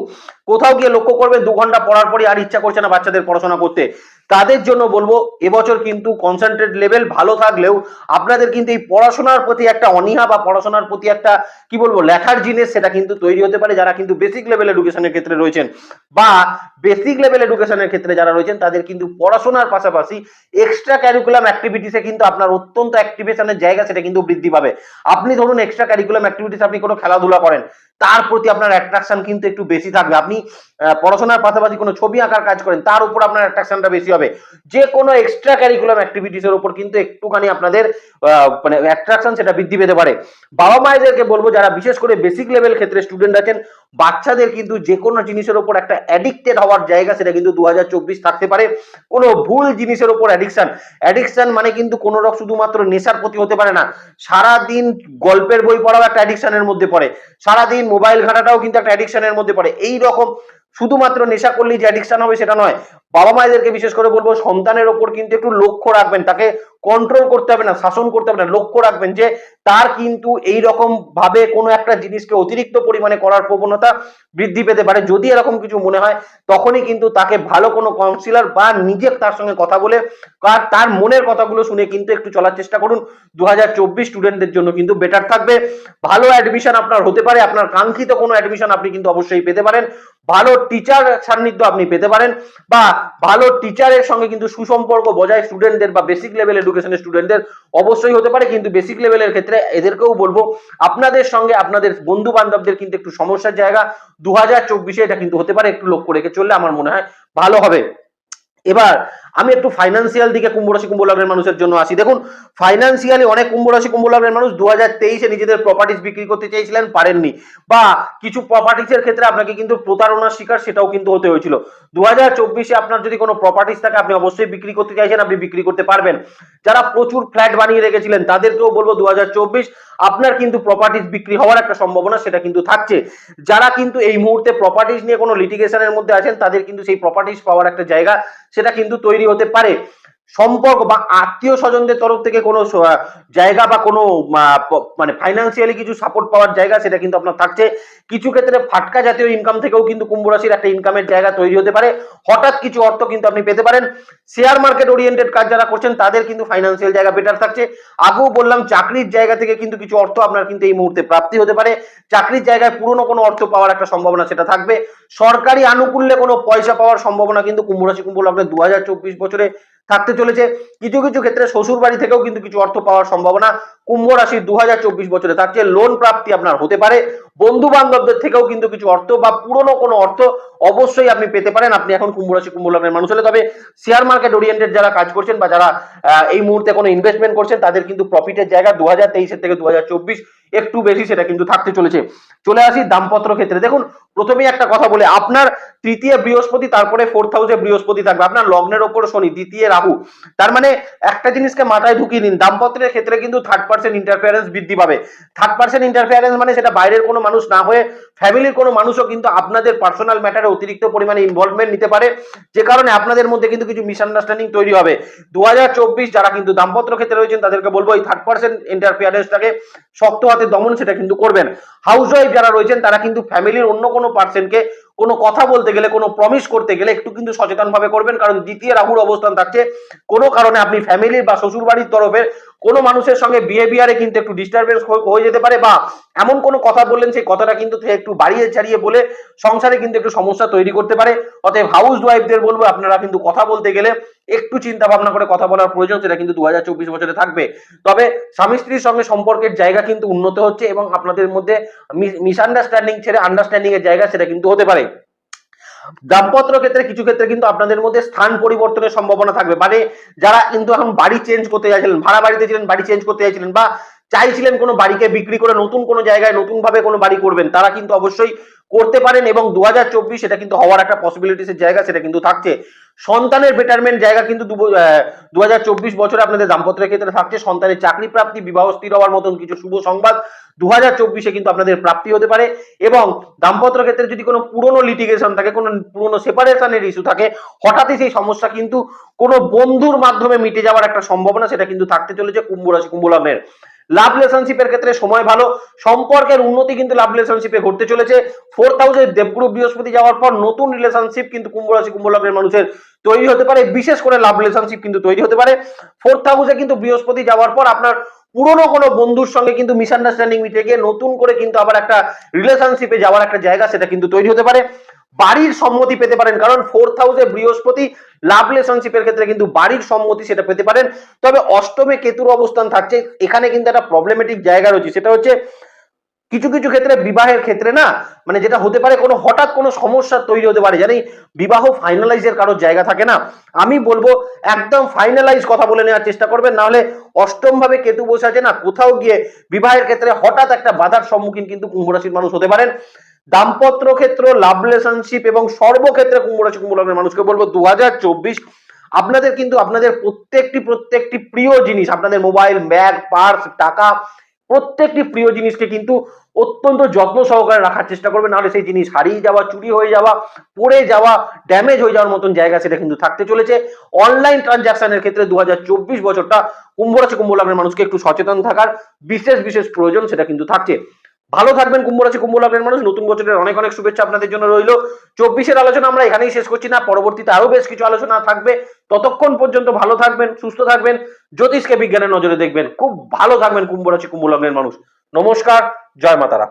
কোথাও গিয়ে লক্ষ্য করবেন, দু ঘণ্টা পড়ার পরই আর ইচ্ছা করছে না বাচ্চাদের পড়াশোনা করতে। তাদের জন্য বলব, এবছর কিন্তু কনসেন্ট্রেট লেভেল ভালো থাকলেও আপনাদের কিন্তু এই পড়াশোনার প্রতি একটা অনীহা বা পড়াশোনার প্রতি একটা, কি বলব, লেখার জিনিস সেটা কিন্তু তৈরি হতে পারে যারা কিন্তু বেসিক লেভেল এডুকেশনের ক্ষেত্রে রয়েছেন বা বেসিক লেভেল এডুকেশনের ক্ষেত্রে যারা রয়েছেন, তাদের কিন্তু পড়াশোনার পাশাপাশি এক্সট্রা ক্যারিকুলাম অ্যাক্টিভিটিসে কিন্তু আপনার অত্যন্ত অ্যাক্টিভেশনের জায়গা সেটা কিন্তু বৃদ্ধি পাবে। আপনি ধরুন এক্সট্রা ক্যারিকুলাম অ্যাক্টিভিটিস আপনি কোনো খেলাধুলা করেন তার প্রতি আপনার অ্যাট্রাকশন কিন্তু একটু বেশি থাকবে। আপনি পড়াশোনার পাশাপাশি কোনো ছবি আঁকার কাজ করেন, তার উপর আপনার অ্যাট্রাকশনটা বেশি হবে। যে কোনো এক্সট্রা ক্যারিকুলাম অ্যাক্টিভিটিসের উপর কিন্তু একটুখানি আপনাদের মানে অ্যাট্রাকশন সেটা বৃদ্ধি পেতে পারে। বাবা মায়েদেরকে বলব, যারা বিশেষ করে বেসিক লেভেল ক্ষেত্রে স্টুডেন্ট আছেন বাচ্চাদের কিন্তু যে কোনো জিনিসের উপর একটা অ্যাডিক্টেড হওয়ার জায়গা সেটা কিন্তু দু হাজার চব্বিশ থাকতে পারে। কোনো ভুল জিনিসের উপর অ্যাডিকশান অ্যাডিকশন মানে কিন্তু কোনো রকম শুধুমাত্র নেশার প্রতি হতে পারে না। সারা দিন গল্পের বই পড়াও একটা অ্যাডিকশনের মধ্যে পড়ে। সারাদিন মোবাইল ঘাটাটাও কিন্তু একটা অ্যাডিকশনের মধ্যে পড়ে। এই রকম শুধুমাত্র নেশা করলেই যে অ্যাডিকশন হবে সেটা নয়। বাবা মায়েদেরকে বিশেষ করে বলব, সন্তানের ওপর কিন্তু একটু লক্ষ্য রাখবেন। তাকে কন্ট্রোল করতে হবে না, শাসন করতে হবে না, লক্ষ্য রাখবেন যে তার কিন্তু এই রকম ভাবে কোনো একটা জিনিসকে অতিরিক্ত পরিমাণে করার প্রবণতা বৃদ্ধি পেতে পারে। যদি এরকম কিছু মনে হয়, তখনই কিন্তু তাকে ভালো কোনো কাউন্সিলর বা নিজে তার সঙ্গে কথা বলে তার মনের কথাগুলো শুনে কিন্তু একটু চলার চেষ্টা করুন। দু হাজার চব্বিশ স্টুডেন্টদের জন্য কিন্তু বেটার থাকবে। ভালো অ্যাডমিশন আপনার হতে পারে, আপনার কাঙ্ক্ষিত কোনো অ্যাডমিশন আপনি কিন্তু অবশ্যই পেতে পারেন। ভালো টিচার সান্নিধ্য আপনি পেতে পারেন বা ভালো টিচারের সঙ্গে কিন্তু সুসম্পর্ক বজায় স্টুডেন্টদের বা বেসিক লেভেল এডুকেশনের স্টুডেন্টদের অবশ্যই হতে পারে, কিন্তু বেসিক লেভেলের ক্ষেত্রে এদেরকেও বলব, আপনাদের সঙ্গে আপনাদের বন্ধু বান্ধবদের কিন্তু একটু সমস্যার জায়গা দু হাজার চব্বিশে এটা কিন্তু হতে পারে, একটু লক্ষ্য রেখে চললে আমার মনে হয় ভালো হবে। এবার আমি একটু ফাইন্যান্সিয়াল দিকে কুম্ভ রাশি, কুম্ভ লগ্নের মানুষের জন্য আসি। দেখুন ফাইন্যান্সিয়ালি অনেক কুম্ভ রাশি, কুম্ভ লগ্নের মানুষ দু হাজার তেইশে নিজেদের প্রপার্টিস বিক্রি করতে চেয়েছিলেন, পারেননি। বা কিছু প্রপার্টিসের ক্ষেত্রে আপনাকে কিন্তু প্রতারণার শিকার সেটাও কিন্তু হতে হয়েছিল। দু হাজার চব্বিশে আপনার যদি কোনো প্রপার্টিস থাকে, আপনি অবশ্যই বিক্রি করতে চাইছেন, আপনি বিক্রি করতে পারবেন। যারা প্রচুর ফ্ল্যাট বানিয়ে রেখেছিলেন, তাদেরকেও বলব দু হাজার চব্বিশ, আপনার কিন্তু প্রপার্টিস বিক্রি হওয়ার একটা সম্ভাবনা সেটা কিন্তু থাকছে। যারা কিন্তু এই মুহূর্তে প্রপার্টিস নিয়ে কোনো লিটিগেশনের মধ্যে আছেন, তাদের কিন্তু সেই প্রপার্টিস পাওয়ার একটা জায়গা, সেটা কিন্তু তৈরি হতে পারে। সম্পর্ক বা আত্মীয় স্বজনদের তরফ থেকে কোনো জায়গা বা কোনো মানে ফাইন্যান্সিয়ালি কিছু সাপোর্ট পাওয়ার জায়গা সেটা কিন্তু আপনার থাকছে। কিছু ক্ষেত্রে ফাটকা জাতীয় ইনকাম থেকেও কিন্তু কুম্ভ রাশির একটা ইনকামের জায়গা তৈরি হতে পারে। হঠাৎ কিছু অর্থ কিন্তু আপনি পেতে পারেন। শেয়ার মার্কেট ওরিয়েন্টেড কাজ যারা করছেন, তাদের কিন্তু ফাইন্যান্সিয়াল জায়গা বেটার থাকছে। আগেও বললাম, চাকরির জায়গা থেকে কিন্তু কিছু অর্থ আপনার কিন্তু এই মুহূর্তে প্রাপ্তি হতে পারে। চাকরির জায়গায় পুরনো কোনো অর্থ পাওয়ার একটা সম্ভাবনা সেটা থাকবে। সরকারি আনুকূল্যে কোনো পয়সা পাওয়ার সম্ভাবনা কিন্তু কুম্ভ রাশি কুম্ভ লগ্নে দু বছরে থাকতে চলেছে। কিছু কিছু ক্ষেত্রে শ্বশুর বাড়ি থেকেও কিন্তু কিছু অর্থ পাওয়ার সম্ভাবনা কুম্ভ রাশির দু হাজার চব্বিশ বছরে। থাকছে লোন প্রাপ্তি আপনার হতে পারে। বন্ধু বান্ধবদের থেকেও কিন্তু কিছু অর্থ বা পুরনো কোনো অর্থ অবশ্যই আপনি পেতে পারেন। আপনি এখন কুম্ভ রাশি, কুম্ভ লগ্নের মানুষ হলে তবে শেয়ার মার্কেট ওরিয়েন্টেড যারা কাজ করছেন বা যারা এই মুহূর্তে কোনো ইনভেস্টমেন্ট করছেন, তাদের কিন্তু প্রফিটের জায়গা দু থেকে দু একটু বেশি সেটা কিন্তু থাকতে চলেছে। চলে আসি দামপত্র ক্ষেত্রে। দেখুন, প্রথমেই একটা কথা বলে, আপনার তৃতীয় বৃহস্পতি, তারপরে ফোর্থ হাউসে বৃহস্পতি থাকবে। আপনার লগ্নের ওপর শনি, দ্বিতীয় রাহু। তার মানে একটা জিনিসকে মাথায় ঢুকিয়ে নিন। দামপত্রের ক্ষেত্রে কিন্তু থার্ড পার্সেন্ট ইন্টারফিয়ারেন্স বৃদ্ধি পাবে। থার্ড পার্সেন্ট ইন্টারফিয়ারেন্স মানে সেটা বাইরের কোনো মানুষ না হয়ে ফ্যামিলির কোনো মানুষও কিন্তু আপনাদের পার্সোনাল ম্যাটারে অতিরিক্ত পরিমাণে ইনভলভমেন্ট নিতে পারে, যে কারণে আপনাদের মধ্যে কিন্তু কিছু মিসআন্ডারস্ট্যান্ডিং তৈরি হবে। দুহাজার চব্বিশ যারা কিন্তু দাম্পত্য ক্ষেত্রে রয়েছেন, তাদেরকে বলব এই থার্ড পার্সেন্ট ইন্টারফিয়ারেন্সটাকে শক্ত হাতে দমন সেটা কিন্তু করবেন। হাউস ওয়াইফ যারা রয়েছেন, তারা কিন্তু ফ্যামিলির অন্য কোনো পার্সনকে কোনো কথা বলতে গেলে, কোনো প্রমিস করতে গেলে একটু কিন্তু সচেতনভাবে করবেন, কারণ দ্বিতীয় রাহুর অবস্থান থাকছে। কোনো কারণে আপনি ফ্যামিলির বা শ্বশুর বাড়ির তরফের কোনো মানুষের সঙ্গে বিহেভিয়ারে কিন্তু একটু ডিস্টারবেন্স হয়ে যেতে পারে বা এমন কোনো কথা বললেন সেই কথাটা কিন্তু একটু বাড়িয়ে ছাড়িয়ে বলে সংসারে কিন্তু একটু সমস্যা তৈরি করতে পারে। অতএব হাউস ওয়াইফদের বলব, আপনারা কিন্তু কথা বলতে গেলে একটু চিন্তা ভাবনা করে কথা বলার প্রয়োজন, সেটা কিন্তু দু হাজার চব্বিশ বছরে থাকবে। তবে স্বামী স্ত্রীর সঙ্গে সম্পর্কের জায়গা কিন্তু উন্নত হচ্ছে এবং আপনাদের মধ্যে মিসআন্ডারস্ট্যান্ডিং ছেড়ে আন্ডারস্ট্যান্ডিং এর জায়গা সেটা কিন্তু হতে পারে। দাম্পত্য ক্ষেত্রে কিছু ক্ষেত্রে কিন্তু আপনাদের মধ্যে স্থান পরিবর্তনের সম্ভাবনা থাকবে। মানে যারা কিন্তু এখন বাড়ি চেঞ্জ করতে চাইছিলেন ভাড়া বাড়িতে ছিলেন, বাড়ি চেঞ্জ করতে চাইছিলেন বা চাইছিলেন কোনো বাড়িকে বিক্রি করে নতুন কোনো জায়গায় নতুন ভাবে কোনো বাড়ি করবেন, তারা কিন্তু অবশ্যই করতে পারেন এবং দু হাজার চব্বিশ সেটা কিন্তু হওয়ার একটা পসিবিলিটিসের জায়গা, সেটা কিন্তু থাকছে। সন্তানের বেটারমেন্ট জায়গা কিন্তু দু হাজার চব্বিশ বছরে আপনাদের দাম্পত্যের ক্ষেত্রে থাকছে। সন্তানের চাকরি প্রাপ্তি, বিবাহ স্থির হওয়ার মতন কিছু শুভ সংবাদ দু হাজার চব্বিশে কিন্তু আপনাদের প্রাপ্তি হতে পারে এবং দাম্পত্য ক্ষেত্রে যদি কোনো পুরনো লিটিগেশন থাকে, কোনো পুরনো সেপারেশনের ইস্যু থাকে, হঠাৎই সেই সমস্যা কিন্তু কোনো বন্ধুর মাধ্যমে মিটে যাওয়ার একটা সম্ভাবনা সেটা কিন্তু থাকতে চলেছে কুম্ভ রাশি কুম্ভ লগ্নের লাভ রিলেশনশিপের ক্ষেত্রে সময় ভালো। সম্পর্কের উন্নতি কিন্তু লাভ রিলেশনশিপে ঘটতে চলেছে। ফোর্থ হাউসে দেবগুরু বৃহস্পতি যাওয়ার পর নতুন রিলেশনশিপ কিন্তু কুম্ভ রাশি, কুম্ভ লগ্নের মানুষের তৈরি হতে পারে। বিশেষ করে লাভ রিলেশনশিপ কিন্তু তৈরি হতে পারে। ফোর্থ হাউসে কিন্তু বৃহস্পতি যাওয়ার পর আপনার পুরনো কোনো বন্ধুর সঙ্গে কিন্তু মিসআন্ডারস্ট্যান্ডিং মিটে গিয়ে নতুন করে কিন্তু আবার একটা রিলেশনশিপে যাওয়ার একটা জায়গা সেটা কিন্তু তৈরি হতে পারে। বাড়ির সম্মতি পেতে পারেন, কারণ ফোর্থ হাউসে বৃহস্পতি লাভ রিলেশনশিপের ক্ষেত্রে কিন্তু বাড়ির সম্মতি সেটা পেতে পারেন। তবে অষ্টমে কেতুর অবস্থান থাকছে, এখানে কিন্তু একটা প্রবলেমেটিক জায়গা রয়েছে, সেটা হচ্ছে কিছু কিছু ক্ষেত্রে বিবাহের ক্ষেত্রে না মানে যেটা হতে পারে কোনো হঠাৎ কোনো সমস্যা তৈরি হতে পারে, জানি বিবাহ ফাইনালাইজের কারোর জায়গা থাকে না। আমি বলব একদম ফাইনালাইজ কথা বলে নেওয়ার চেষ্টা করবেন না হলে অষ্টম ভাবে কেতু বসে আছে না, কোথাও গিয়ে বিবাহের ক্ষেত্রে হঠাৎ একটা বাধার সম্মুখীন কিন্তু কুম্ভ রাশির মানুষ হতে পারেন। দাম্পত্য ক্ষেত্র লাভ রিলেশনশিপ এবং সর্বক্ষেত্রে কুম্ভ রাশি কুম্ভ লগ্নের মানুষকে বলব দু হাজার চব্বিশ। আপনাদের কিন্তু আপনাদের প্রত্যেকটি প্রত্যেকটি প্রিয় জিনিস, আপনাদের মোবাইল ব্যাগ পার্স টাকা, প্রত্যেকটি প্রিয় জিনিসকে কিন্তু অত্যন্ত যত্ন সহকারে রাখার চেষ্টা করবে। নাহলে সেই জিনিস হারিয়ে যাওয়া, চুরি হয়ে যাওয়া, পড়ে যাওয়া ড্যামেজ হয়ে যাওয়ার মতন জায়গা সেটা কিন্তু থাকতে চলেছে। অনলাইন ট্রানজাকশনের ক্ষেত্রে দু হাজার চব্বিশ বছরটা কুম্ভ রাশি কুম্ভ লগ্নের মানুষকে একটু সচেতন থাকার বিশেষ বিশেষ প্রয়োজন সেটা কিন্তু থাকছে। ভালো থাকবেন, কুম্ভ রাশি, কুম্ভ লগ্নের মানুষ। নতুন বছরের অনেক অনেক শুভেচ্ছা আপনাদের জন্য রইল। চব্বিশের আলোচনা আমরা এখানেই শেষ করছি না। পরবর্তীতে আরও বেশ কিছু আলোচনা থাকবে। ততক্ষণ পর্যন্ত ভালো থাকবেন, সুস্থ থাকবেন। জ্যোতিষকে বিজ্ঞানের নজরে দেখবেন। খুব ভালো থাকবেন কুম্ভ রাশি, কুম্ভ লগ্নের মানুষ। নমস্কার, জয় মাতারা।